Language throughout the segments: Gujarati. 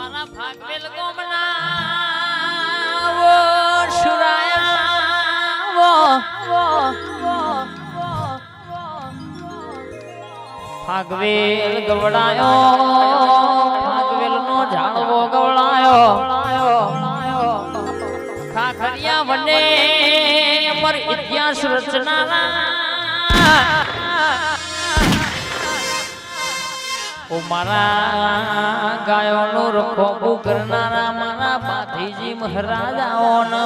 મારા ભાગવેલ ગોમના વો શુરાયા વો ભાગવેલ ગવડાયો ભાગવેલ નો જાણવો ગવડાયો ખાખરિયા વને પર ઇતિહાસ રચનારા મારા ગાયોનો રખોપું કરનારા મારા પાથીજી મહારાજાઓનો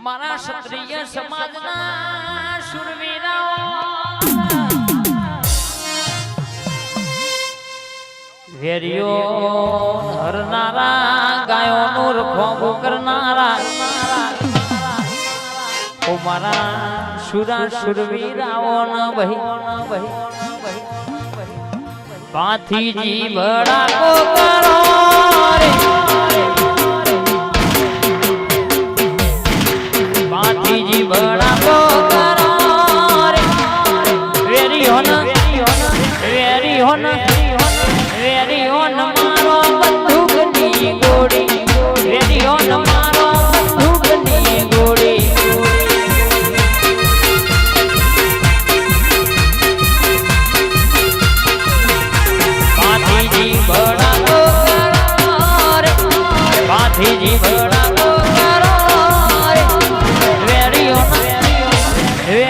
મારા ક્ષત્રિય હરનારા ગાયોનું રખોપું કરનારા ઓ મારા સુરા શુરવીરાઓ ન વહી. પાથીજી ભડાકો કરો રે.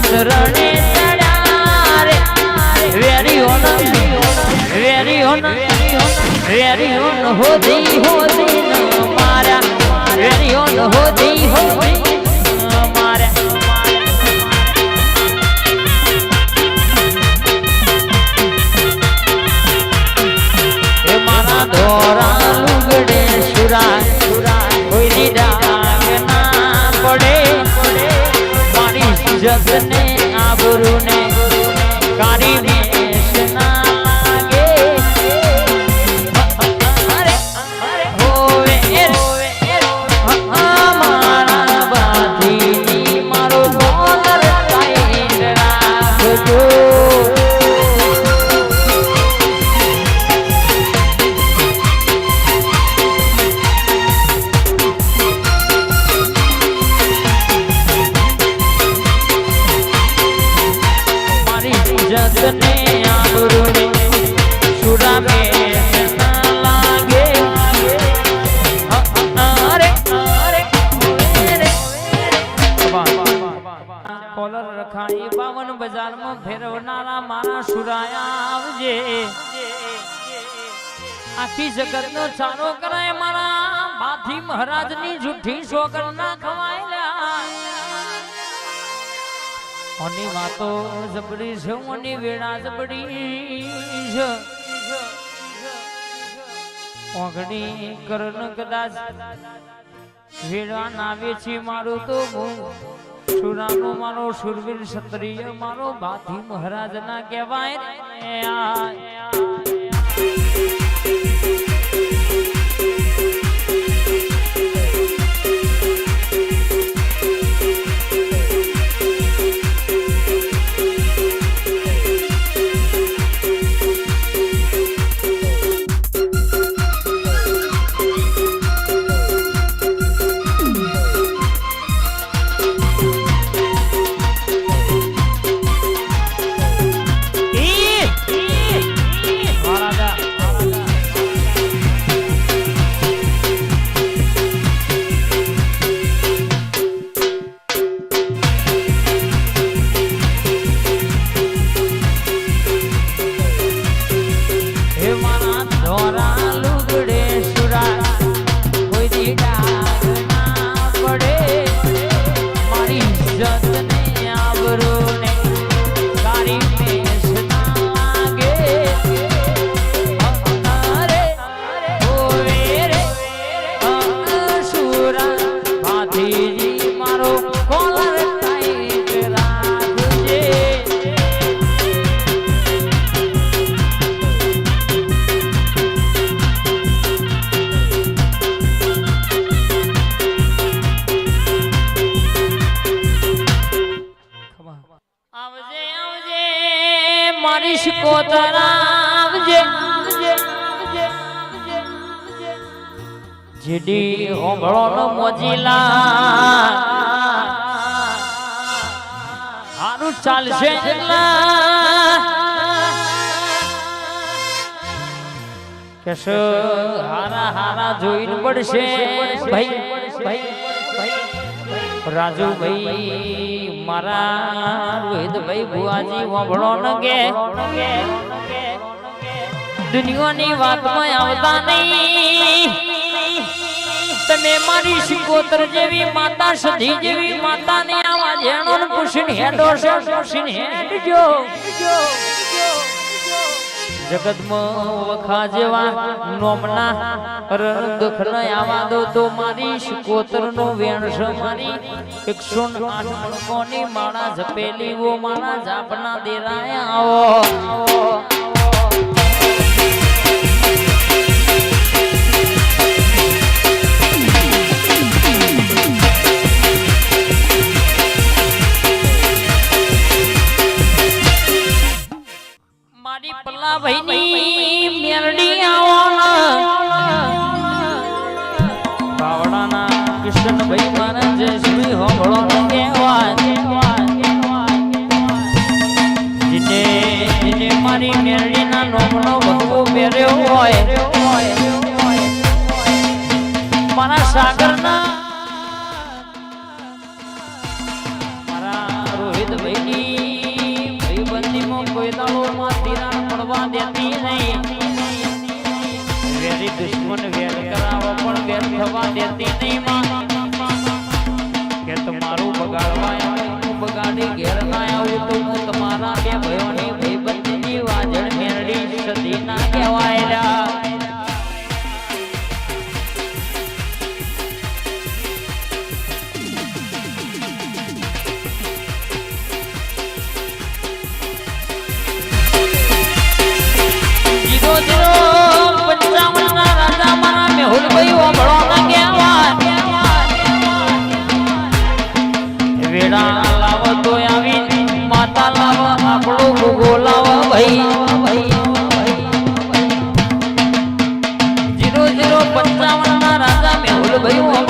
રાજપૂત રણે ચડ્યા રે વેરી ઓન વેરી ઓન વેરી આખી જગત નો ચારો કરાય મારા. બાથી મહારાજની જુઠ્ઠી છોકર ના ખવાયેલા ઓની વાતો જબડી છે, ઓની વેળા જબડી છે. ઓગણી કરણ કદાચ વેળા નાવે છે મારું તો હું. સુરાનો મારો સુરવીર ક્ષત્રિય, મારો બાથી મહારાજ ના કહેવાય જીડી હોંભળો નો મોજીલા. હારું ચાલશે કેશ હારા હારા જોઈને પડશે. ભાઈ ભાઈ રાજુભાઈ, મારા રોહિતભાઈ ભુવાજી વાંભળો નગે દુનિયાની વાતમાં આવતા નહીં. તમે મારી શિકોતર જેવી માતા સધી જેવી માતાને આવા જેણો ને હેડો છે, પૂછીને હેડજો. જગતમાં વખા જેવા નોમના દુઃખ ન આવા દો તો મારી શિકોતર નો વેણ મારી. એકસો આઠ મણકોની માળા જપેલી વો મારા જાપના દેરાયા આવો. મારી મેરડીના નોમનો ભગવો પહેર્યો હોય. મારા સાગરના મારા રોહિતભાઈની ભાઈબંધીમાં કોઈ દાડોમાં તિરાણ પડવા દેતી નહીં. વેરી દુશ્મન વેર કરાવો પણ વેર થવા દેતી નહીં કે તમારું બગાડવા બગાડી ઘેર ના આવું તો હું તમારા બે ભાઈઓની ભાઈબંધીની